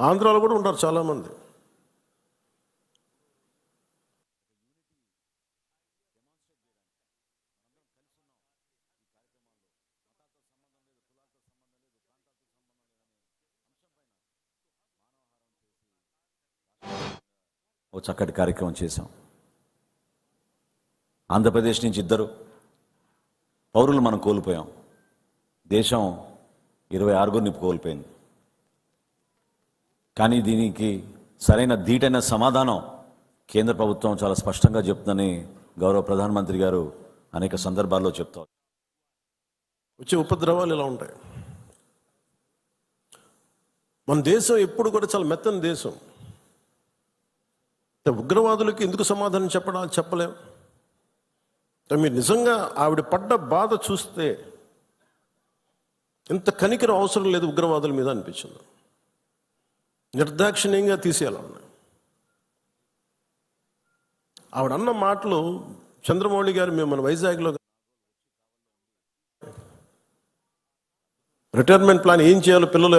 ఆంధ్రాలో కూడా ఉంటారు చాలామంది. ఓ చక్కటి కార్యక్రమం చేశాం. ఆంధ్రప్రదేశ్ నుంచి ఇద్దరు పౌరులు మనం కోల్పోయాం. దేశం ఇరవై ఆరుగురిని కోల్పోయింది. కానీ దీనికి సరైన ధీటైన సమాధానం కేంద్ర ప్రభుత్వం చాలా స్పష్టంగా చెప్తుందని గౌరవ ప్రధానమంత్రి గారు అనేక సందర్భాల్లో చెప్తారు. వచ్చే ఉపద్రవాలు ఇలా ఉంటాయి. మన దేశం ఎప్పుడు కూడా చాలా మెత్తని దేశం. ఉగ్రవాదులకి ఎందుకు సమాధానం చెప్పడా చెప్పలేం. మీరు నిజంగా ఆవిడ పడ్డ బాధ చూస్తే ఇంత కనికరం అవసరం లేదు ఉగ్రవాదుల మీద అనిపించింది. నిర్దాక్షిణ్యంగా తీసేయాలన్న ఆవిడన్న మాటలు చంద్రమౌళి గారు మేము మన వైజాగ్లో రిటైర్మెంట్ ప్లాన్ ఏం చేయాలో పిల్లలు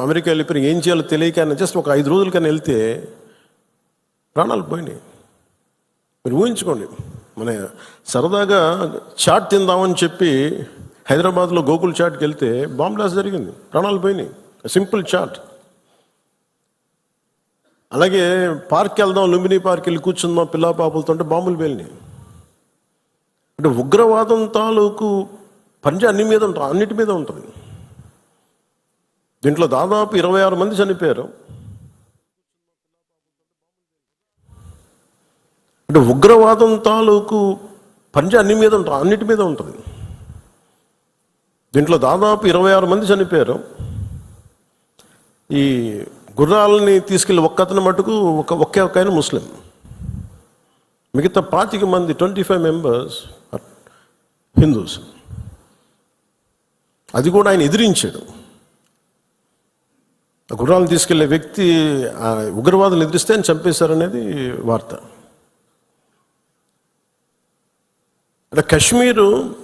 అమెరికా వెళ్ళిపోయి ఏం చేయాలో తెలియక ఆయన జస్ట్ ఒక ఐదు రోజుల కన్నా వెళ్తే ప్రాణాలు పోయినాయి. మీరు ఊహించుకోండి మన సరదాగా చాట్ తిందామని చెప్పి హైదరాబాద్లో గోకుల్ చాట్కి వెళ్తే బాంబ్ బ్లాస్ట్ జరిగింది ప్రాణాలు పోయినాయి. Simple chat. అలాగే పార్క్ వెళ్దాం లుంబిని పార్క్ వెళ్ళి కూర్చుందాం పిల్లా పాపలతో బాంబులు పేలినాయి. అంటే ఉగ్రవాదం తాలూకు పంజా అన్ని మీద ఉంటుంది అన్నిటి మీద ఉంటుంది. దీంట్లో దాదాపు ఇరవై ఆరు మంది చనిపోయారు. అంటే ఉగ్రవాదం తాలూకు పంజా అన్ని మీద ఉంటుంది అన్నిటి మీద ఉంటుంది. దీంట్లో దాదాపు ఇరవై ఆరు మంది చనిపోయారు. ఈ గుర్రాలని తీసుకెళ్ళి ఒక్కతను మటుకు ఒక ఒకే ఒక ఆయన ముస్లిం. మిగతా పాతిక మంది ట్వంటీ ఫైవ్ మెంబర్స్ హిందూస్. అది కూడా ఆయన ఎదిరించాడు. ఆ గుర్రాలను తీసుకెళ్ళే వ్యక్తి ఆ ఉగ్రవాదులు ఎదిరిస్తే ఆయన చంపేశారనేది వార్త. అంటే కశ్మీరు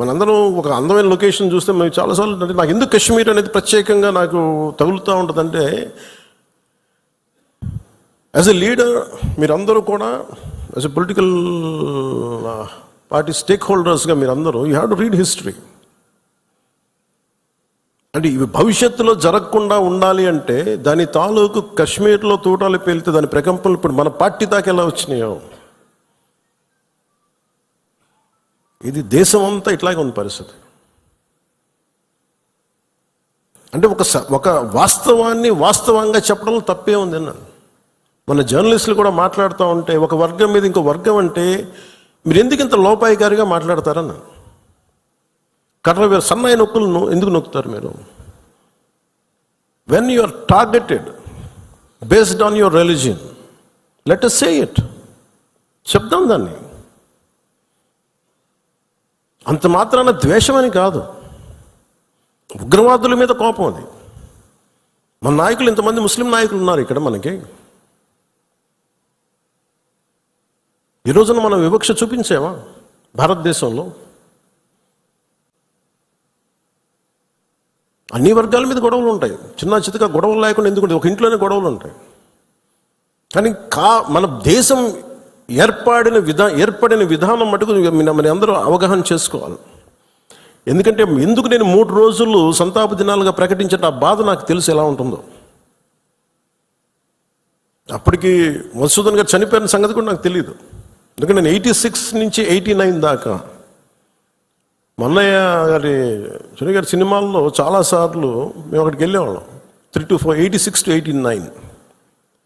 మనందరం ఒక అందమైన లొకేషన్ చూస్తే మేము చాలాసార్లు అంటే నాకు ఎందుకు కశ్మీర్ అనేది ప్రత్యేకంగా నాకు తగులుతూ ఉంటుందంటే యాజ్ ఎ లీడర్ మీరందరూ కూడా as a political party stake హోల్డర్స్గా మీరందరూ you have to read history అంటే ఇవి భవిష్యత్తులో జరగకుండా ఉండాలి అంటే దాని తాలూకు కశ్మీర్లో తూటాలు పేలితే దాని ప్రకంపనలు ఇప్పుడు మన పార్టీ దాకా ఎలా వచ్చినాయో. ఇది దేశం అంతా ఇట్లాగే ఉంది పరిస్థితి. అంటే ఒక స- ఒక వాస్తవాన్ని వాస్తవంగా చెప్పడంలో తప్పే ఉంది అన్నాను. మన జర్నలిస్టులు కూడా మాట్లాడుతూ ఉంటే ఒక వర్గం మీద ఇంకో వర్గం అంటే మీరు ఎందుకు ఇంత లోపాయికారిగా మాట్లాడతారన్న కర్ర సన్నాయి నొక్కులను ఎందుకు నొక్కుతారు మీరు? When you are targeted based on your religion let us say it చెప్దాం దాన్ని. అంత మాత్రాన ద్వేషమని కాదు. ఉగ్రవాదుల మీద కోపం అది. మన నాయకులు ఇంతమంది ముస్లిం నాయకులు ఉన్నారు ఇక్కడ మనకి. ఈ రోజున మనం వివక్ష చూపించామా? భారతదేశంలో? అన్ని వర్గాల మీద గొడవలు ఉంటాయి. చిన్న చితక గొడవలు లేకుండా ఎందుకు ఒక ఇంట్లోనే గొడవలు ఉంటాయి. కానీ కా మన దేశం ఏర్పడిన విధా ఏర్పడిన విధానం మటుకు మన అందరూ అవగాహన చేసుకోవాలి. ఎందుకంటే ఎందుకు నేను మూడు రోజులు సంతాప దినాలుగా ప్రకటించిన ఆ బాధ నాకు తెలిసి ఎలా ఉంటుందో? అప్పటికి మధుసూదన్ గారు చనిపోయిన సంగతి కూడా నాకు తెలియదు. ఎందుకంటే నేను ఎయిటీ సిక్స్ నుంచి ఎయిటీ నైన్ దాకా. మల్లయ్య గారి చుని గారి సినిమాల్లో చాలాసార్లు మేము అక్కడికి వెళ్ళేవాళ్ళం. Three to four eighty six to eighty nine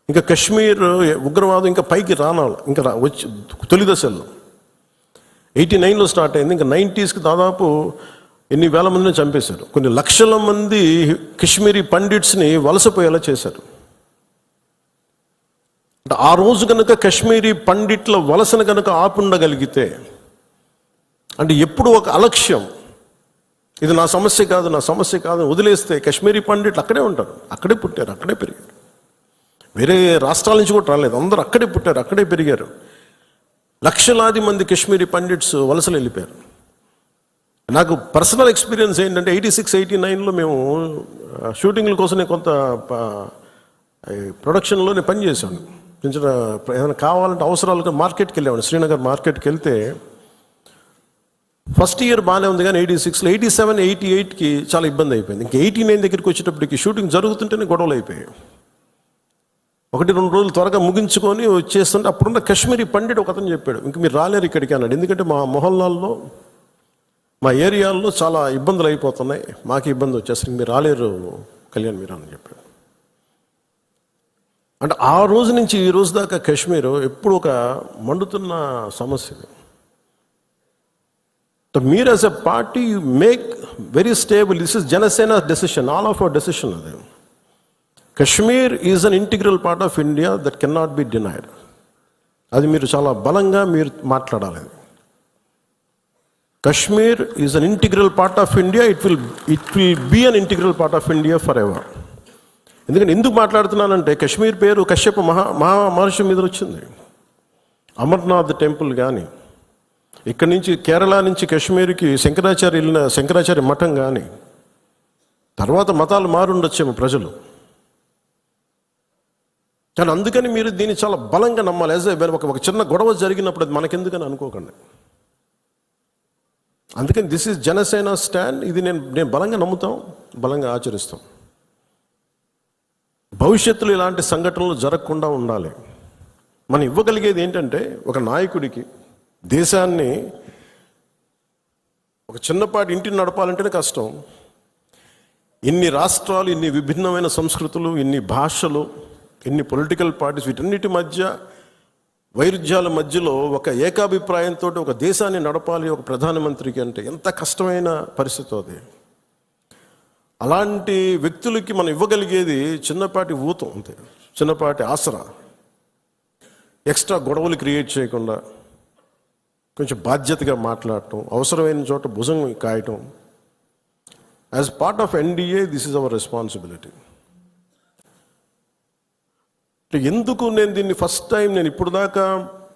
ఇంకా కశ్మీర్ ఉగ్రవాదం ఇంకా పైకి రానాలి ఇంకా వచ్చి తొలి దశల్లో. ఎయిటీ నైన్లో స్టార్ట్ అయింది. ఇంకా నైంటీస్కి దాదాపు ఎన్ని వేల మందిని చంపేశారు. కొన్ని లక్షల మంది కశ్మీరీ పండిట్స్ని వలసపోయేలా చేశారు. ఆ రోజు కనుక కశ్మీరీ పండిట్ల వలసను కనుక ఆపుండగలిగితే అంటే ఎప్పుడు ఒక అలక్ష్యం ఇది నా సమస్య కాదు నా సమస్య కాదు వదిలేస్తే కశ్మీరీ పండిట్లు అక్కడే ఉంటారు అక్కడే పుట్టారు అక్కడే పెరిగారు. వేరే రాష్ట్రాల నుంచి కూడా రాలేదు అందరూ అక్కడే పుట్టారు అక్కడే పెరిగారు. లక్షలాది మంది కశ్మీరీ పండిట్స్ వలసలు వెళ్ళిపోయారు. నాకు పర్సనల్ ఎక్స్పీరియన్స్ ఏంటంటే ఎయిటీ సిక్స్ ఎయిటీ నైన్లో మేము షూటింగ్ల షూటింగ్ల కోసమే కొంత ప్రొడక్షన్లో నేను పనిచేశాను. చిన్న ఏమైనా ఏదైనా కావాలంటే అవసరాలుగా మార్కెట్కి వెళ్ళాను శ్రీనగర్ మార్కెట్కి వెళ్తే ఫస్ట్ ఇయర్ బాగానే ఉంది కానీ ఎయిటీ సిక్స్లో ఎయిటీ సెవెన్ ఎయిటీ ఎయిట్కి చాలా ఇబ్బంది అయిపోయింది. ఇంకా ఎయిటీ నైన్ దగ్గరికి వచ్చేటప్పటికి షూటింగ్ జరుగుతుంటేనే గొడవలు అయిపోయాయి. ఒకటి రెండు రోజులు త్వరగా ముగించుకొని వచ్చేస్తుంటే అప్పుడున్న కాశ్మీరీ పండిట్ ఒక అతను చెప్పాడు ఇంక మీరు రాలేరు ఇక్కడికి అన్నాడు. ఎందుకంటే మా మొహల్లాల్లో మా ఏరియాల్లో చాలా ఇబ్బందులు అయిపోతున్నాయి. మాకు ఇబ్బంది వచ్చేసరికి మీరు రాలేరు కళ్యాణ్ మీరు అని చెప్పాడు. అంటే ఆ రోజు నుంచి ఈ రోజు దాకా కాశ్మీర్ ఎప్పుడు ఒక మండుతున్న సమస్య. మీరు as a party make very stable this is Janasena decision all of our decision అది Kashmir is an integral part of India that can not be denied అది మీరు చాలా బలంగా మీరు మాట్లాడాలి. Kashmir is an integral part of India it will it will be an integral part of India forever ఎందుకంటే ఎందుకు మాట్లాడుతున్నానంటే కశ్మీర్ పేరు కశ్యప మహా మహా మహర్షి మీద వచ్చింది. అమర్నాథ్ టెంపుల్ కానీ ఇక్కడి నుంచి కేరళ నుంచి కాశ్మీర్కి శంకరాచార్య వెళ్ళిన శంకరాచార్య మఠం కానీ తర్వాత మతాలు మారుండొచ్చేమో ప్రజలు. కానీ అందుకని మీరు దీన్ని చాలా బలంగా నమ్మాలి. యాజ్ ఒక ఒక చిన్న గొడవ జరిగినప్పుడు అది మనకెందుకని అనుకోకండి. అందుకని దిస్ ఇస్ జనసేన స్టాండ్ ఇది నేను నేను బలంగా నమ్ముతాం బలంగా ఆచరిస్తాం. భవిష్యత్తులో ఇలాంటి సంఘటనలు జరగకుండా ఉండాలి. మనం ఇవ్వగలిగేది ఏంటంటే ఒక నాయకుడికి దేశాన్ని ఒక చిన్నపాటి ఇంటిని నడపాలంటేనే కష్టం. ఇన్ని రాష్ట్రాలు ఇన్ని విభిన్నమైన సంస్కృతులు ఇన్ని భాషలు ఇన్ని పొలిటికల్ పార్టీస్ వీటన్నిటి మధ్య వైరుధ్యాల మధ్యలో ఒక ఏకాభిప్రాయంతో ఒక దేశాన్ని నడపాలి ఒక ప్రధానమంత్రికి అంటే ఎంత కష్టమైన పరిస్థితి అది. అలాంటి వ్యక్తులకి మనం ఇవ్వగలిగేది చిన్నపాటి ఊతం అంతే. చిన్నపాటి ఆసరా. ఎక్స్ట్రా గొడవలు క్రియేట్ చేయకుండా కొంచెం బాధ్యతగా మాట్లాడటం అవసరమైన చోట భుజం కాయటం. As part of NDA this is our responsibility ఎందుకు నేను దీన్ని ఫస్ట్ టైం నేను ఇప్పుడు దాకా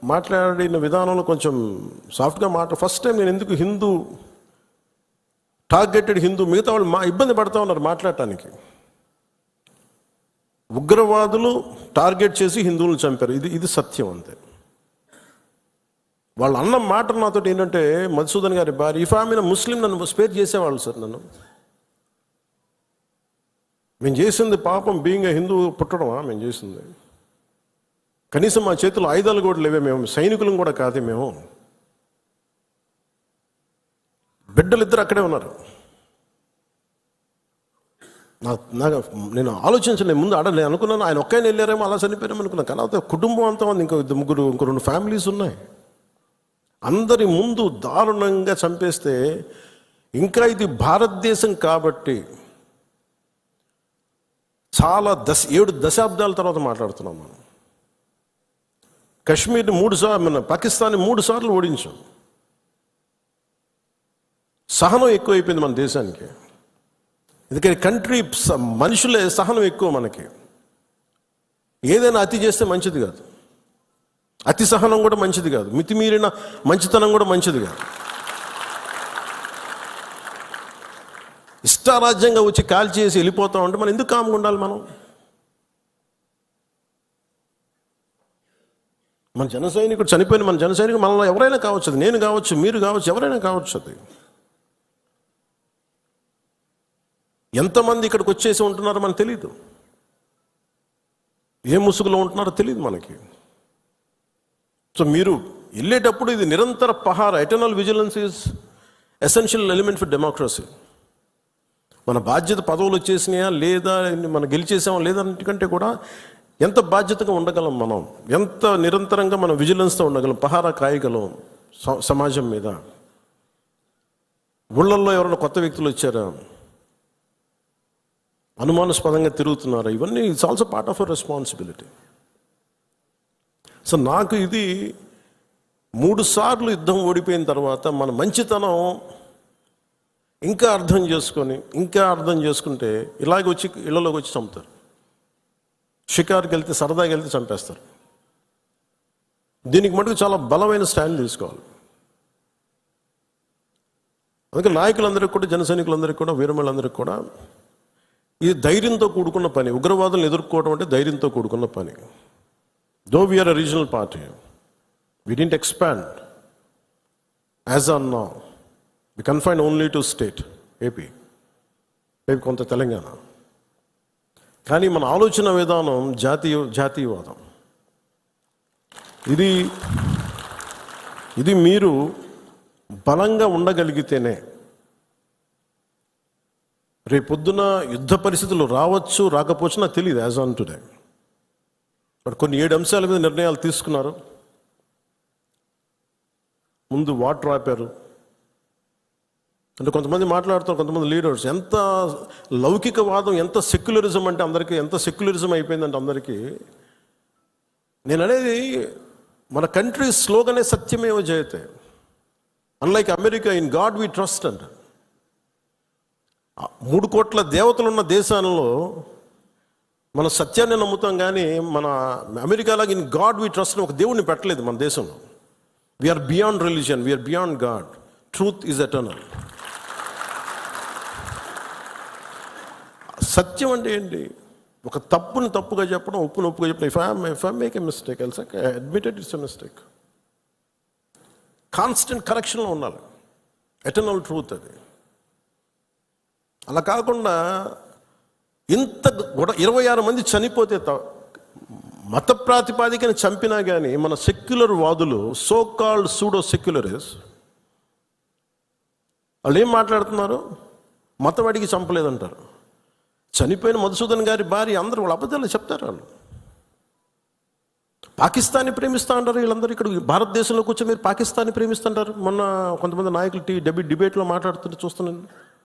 మాట్లాడిన విధానంలో కొంచెం సాఫ్ట్గా మాట ఫస్ట్ టైం నేను ఎందుకు హిందూ టార్గెటెడ్ హిందూ మిగతా వాళ్ళు మా ఇబ్బంది పడుతూ ఉన్నారు మాట్లాడటానికి. ఉగ్రవాదులు టార్గెట్ చేసి హిందువులను చంపారు. ఇది ఇది సత్యం అంతే. వాళ్ళు అన్న మాట నాతో ఏంటంటే మధుసూదన్ గారి భార్య ఇఫ్ ఆమె ముస్లిం నన్ను స్పేర్ చేసేవాళ్ళు సార్ నన్ను. మేము చేసింది పాపం బీయింగ్ హిందూ పుట్టడమా? మేము చేసింది. కనీసం మా చేతిలో ఆయుధాలు కూడా లేవే మేము. సైనికులం కూడా కాదే మేము. బిడ్డలు ఇద్దరు అక్కడే ఉన్నారు. నాకు నేను ఆలోచించలేదు ముందు ఆడ నేను అనుకున్నాను ఆయన ఒక్కైనా వెళ్ళారేమో అలా చనిపోయారేమో అనుకున్నాను కానీ అయితే కుటుంబం అంతా ఉంది. ఇంకో ఇద్దరు ముగ్గురు ఇంకో రెండు ఫ్యామిలీస్ ఉన్నాయి. అందరి ముందు దారుణంగా చంపేస్తే ఇంకా ఇది భారతదేశం కాబట్టి చాలా దశ ఏడు దశాబ్దాల తర్వాత మాట్లాడుతున్నాం మనం. కశ్మీర్ని మూడు సార్లు మన పాకిస్తాన్ని మూడు సార్లు ఓడించాం. సహనం ఎక్కువైపోయింది మన దేశానికి. ఎందుకని కంట్రీ స- మనుషులే సహనం ఎక్కువ మనకి. ఏదైనా అతి చేస్తే మంచిది కాదు. అతి సహనం కూడా మంచిది కాదు. మితిమీరిన మంచితనం కూడా మంచిది కాదు. ఇష్టారాజ్యంగా వచ్చి కాల్ చేసి వెళ్ళిపోతాం అంటే మనం ఎందుకు కామ్గా ఉండాలి మనం? మన జన సైనికుడు చనిపోయిన మన జన సైనికుడు మనలో ఎవరైనా కావచ్చు. నేను కావచ్చు మీరు కావచ్చు ఎవరైనా కావచ్చు అది. ఎంతమంది ఇక్కడికి వచ్చేసి ఉంటున్నారో మనకు తెలియదు ఏ ముసుగులో ఉంటున్నారో తెలియదు మనకి. సో మీరు వెళ్ళేటప్పుడు ఇది నిరంతర పహార eternal vigilance is essential element for democracy మన బాధ్యత పదవులు వచ్చేసినాయా లేదా మనం గెలిచేసామా లేదా అన్నిటికంటే కూడా ఎంత బాధ్యతగా ఉండగలం మనం? ఎంత నిరంతరంగా మనం విజిలెన్స్తో ఉండగలం? పహారా కాయగలం స- సమాజం మీద. ఊళ్ళల్లో ఎవరైనా కొత్త వ్యక్తులు వచ్చారా? అనుమానాస్పదంగా తిరుగుతున్నారు. ఇవన్నీ it's also part of a responsibility so నాకు ఇది మూడు సార్లు యుద్ధం ఓడిపోయిన తర్వాత మన మంచితనం ఇంకా అర్థం చేసుకొని ఇంకా అర్థం చేసుకుంటే ఇలాగ వచ్చి ఇళ్ళలోకి వచ్చి చంపుతారు. షికార్కి వెళ్తే సరదాకి వెళ్తే చంపేస్తారు. దీనికి మటుకు చాలా బలమైన స్టాండ్ తీసుకోవాలి. అందుకే నాయకులందరికీ కూడా జన సైనికులందరికీ కూడా వీరమలందరికీ కూడా ఇది ధైర్యంతో కూడుకున్న పని ఉగ్రవాదులను ఎదుర్కోవడం అంటే ధైర్యంతో కూడుకున్న పని. Though we are a regional party we didn't expand as on నా we confine only to state AP రేపు కొంత తెలంగాణ. కానీ మన ఆలోచన విధానం జాతీయ జాతీయవాదం. ఇది ఇది మీరు బలంగా ఉండగలిగితేనే రేపొద్దున యుద్ధ పరిస్థితులు రావచ్చు రాకపోవచ్చు నాకు తెలియదు యాజ్ ఆన్ టుడే మరి కొన్ని ఏడు అంశాల మీద నిర్ణయాలు తీసుకున్నారు. ముందు వాటర్ ఆపారు. అంటే కొంతమంది మాట్లాడుతారు కొంతమంది లీడర్స్ ఎంత లౌకికవాదం ఎంత సెక్యులరిజం అంటే అందరికీ ఎంత సెక్యులరిజం అయిపోయిందంటే అందరికీ నేను అనేది మన కంట్రీ స్లోగనే సత్యమేవ జయతే. Unlike America in God we trust అంటే మూడు కోట్ల దేవతలు ఉన్న దేశాలలో మన సత్యాన్ని నమ్ముతాం కానీ మన అమెరికాలాగా ఇన్ గాడ్ వి ట్రస్ట్ ఒక దేవుడిని పెట్టలేదు మన దేశంలో. We are beyond religion we are beyond God truth is eternal సత్యం అంటే ఏంటి? ఒక తప్పుని తప్పుగా చెప్పడం ఉప్పుని ఒప్పుగా చెప్పడం. If I'm if I make a mistake else admitted it's a mistake constant కరెక్షన్లో ఉండాలి. ఎటర్నల్ ట్రూత్ అది. అలా కాకుండా ఇంత ఇరవై ఆరు మంది చనిపోతే త- మత ప్రాతిపాదికని చంపినా కానీ మన సెక్యులర్ వాదులు సో కాల్డ్ సూడో సెక్యులరిస్ వాళ్ళు ఏం మాట్లాడుతున్నారు మతవాడికి చంపలేదంటారు. చనిపోయిన మధుసూదన్ గారి భార్య అందరూ వాళ్ళ అబద్ధాలు చెప్తారు వాళ్ళు. పాకిస్తాన్ని ప్రేమిస్తా అంటారు వీళ్ళందరూ ఇక్కడ. భారతదేశంలో కూర్చొని మీరు పాకిస్తాన్ని ప్రేమిస్తుంటారు మొన్న కొంతమంది నాయకులు టీ డెబి డిబేట్లో మాట్లాడుతుంటే చూస్తున్నాను.